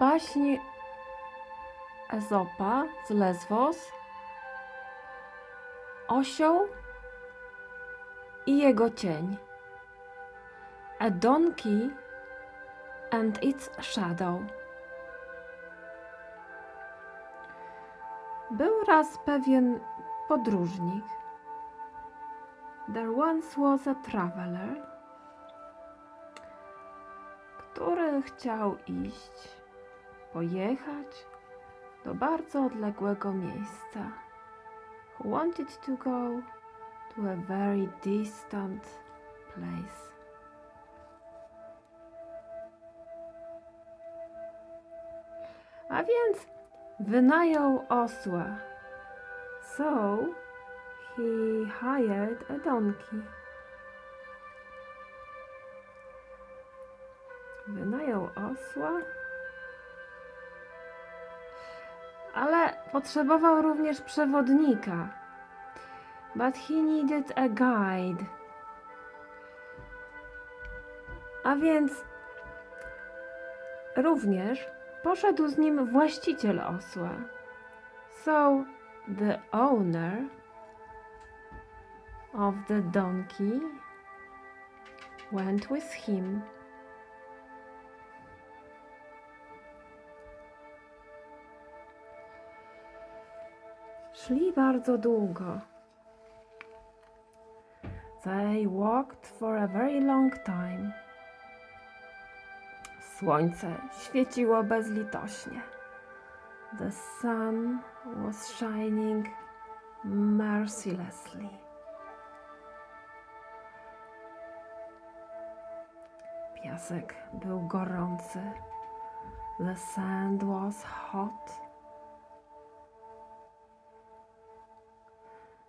baśń Ezopa z Lesbos Osioł i jego cień. A donkey and its shadow. Był raz pewien podróżnik. There once was a traveler, który chciał iść, pojechać do bardzo odległego miejsca. Who wanted to go to a very distant place. A więc wynajął osła. So he hired a donkey. Wynajął osła, ale potrzebował również przewodnika. But he needed a guide. A więc również poszedł z nim właściciel osła. So the owner of the donkey went with him. Szli bardzo długo. They walked for a very long time. Słońce świeciło bezlitośnie. The sun was shining mercilessly. Piasek był gorący. The sand was hot.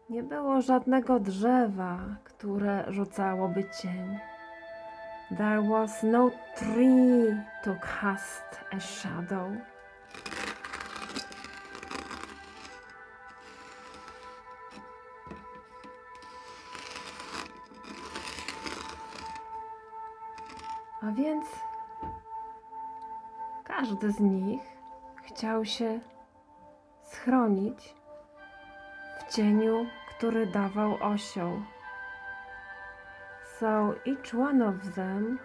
Nie było żadnego drzewa, które rzucałoby cień. There was no tree to cast a shadow. A więc każdy z nich chciał się schronić w cieniu, który dawał osioł. So each one of them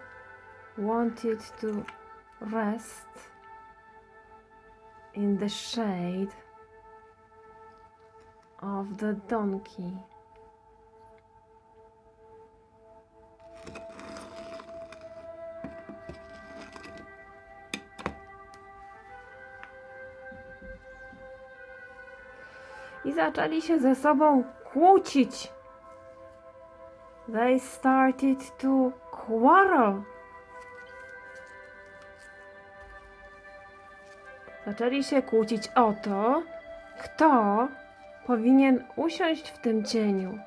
wanted to rest in the shade of the donkey. I zaczęli się ze sobą kłócić. They started to quarrel. Zaczęli się kłócić o to, kto powinien usiąść w tym cieniu.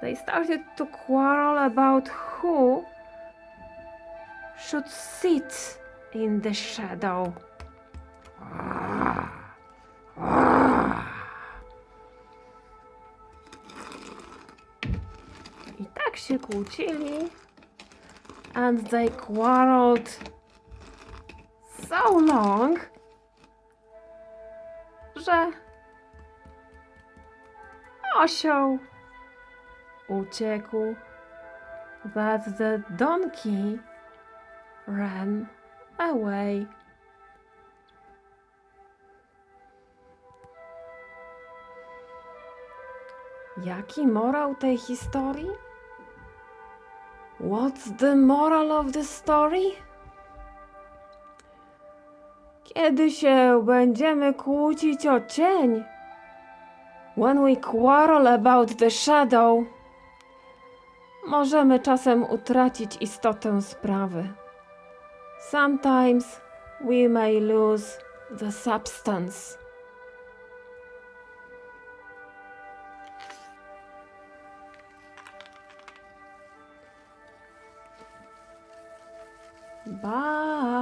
They started to quarrel about who should sit in the shadow. Się kłócili. And they quarreled so long, że osioł uciekł. That the donkey ran away. Jaki morał tej historii? What's the moral of the story? Kiedy się będziemy kłócić o cień? When we quarrel about the shadow, możemy czasem utracić istotę sprawy. Sometimes we may lose the substance. Bye.